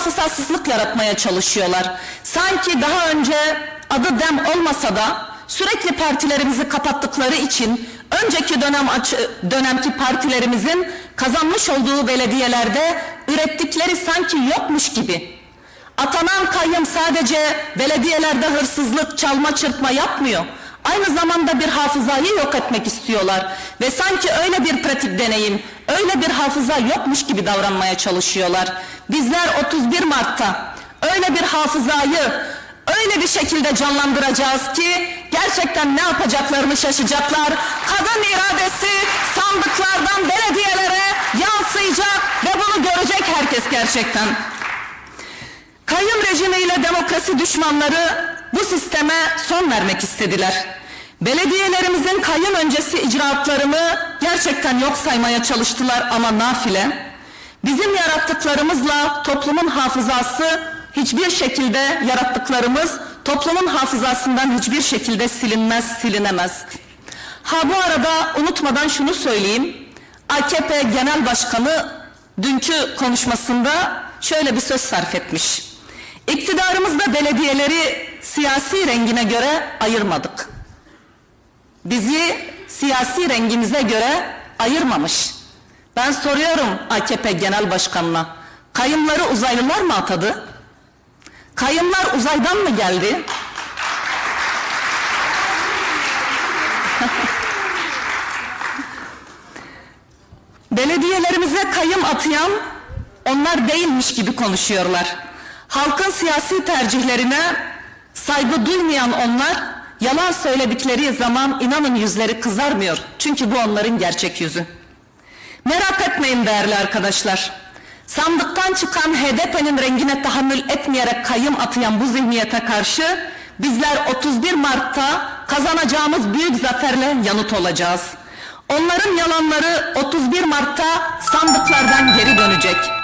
hafızasızlık yaratmaya çalışıyorlar. Sanki daha önce adı dem olmasa da sürekli partilerimizi kapattıkları için önceki dönem dönemki partilerimizin kazanmış olduğu belediyelerde ürettikleri sanki yokmuş gibi. Atanan kayyum sadece belediyelerde hırsızlık, çalma, çırpma yapmıyor. Aynı zamanda bir hafızayı yok etmek istiyorlar. Ve sanki öyle bir pratik deneyim, öyle bir hafıza yokmuş gibi davranmaya çalışıyorlar. Bizler 31 Mart'ta öyle bir hafızayı öyle bir şekilde canlandıracağız ki gerçekten ne yapacaklarını şaşacaklar. Kadın iradesi sandıklardan belediyelere yansıyacak ve bunu görecek herkes gerçekten. Kayyum rejimiyle demokrasi düşmanları bu sisteme son vermek istediler. Belediyelerimizin kayyum öncesi icraatlarını gerçekten yok saymaya çalıştılar ama nafile. Bizim yarattıklarımızla toplumun hafızası hiçbir şekilde yarattıklarımız toplumun hafızasından hiçbir şekilde silinmez, silinemez. Ha bu arada unutmadan şunu söyleyeyim. AKP Genel Başkanı dünkü konuşmasında şöyle bir söz sarf etmiş. İktidarımızda belediyeleri siyasi rengine göre ayırmadık. Bizi siyasi rengimize göre ayırmamış. Ben soruyorum AKP Genel Başkanı'na. Kayımları uzaylılar mı atadı? Kayımlar uzaydan mı geldi? Belediyelerimize kayım atayan onlar değilmiş gibi konuşuyorlar. Halkın siyasi tercihlerine saygı duymayan onlar yalan söyledikleri zaman inanın yüzleri kızarmıyor. Çünkü bu onların gerçek yüzü. Merak etmeyin değerli arkadaşlar. Sandıktan çıkan HDP'nin rengine tahammül etmeyerek kayım atayan bu zihniyete karşı bizler 31 Mart'ta kazanacağımız büyük zaferle yanıt olacağız. Onların yalanları 31 Mart'ta sandıklardan geri dönecek.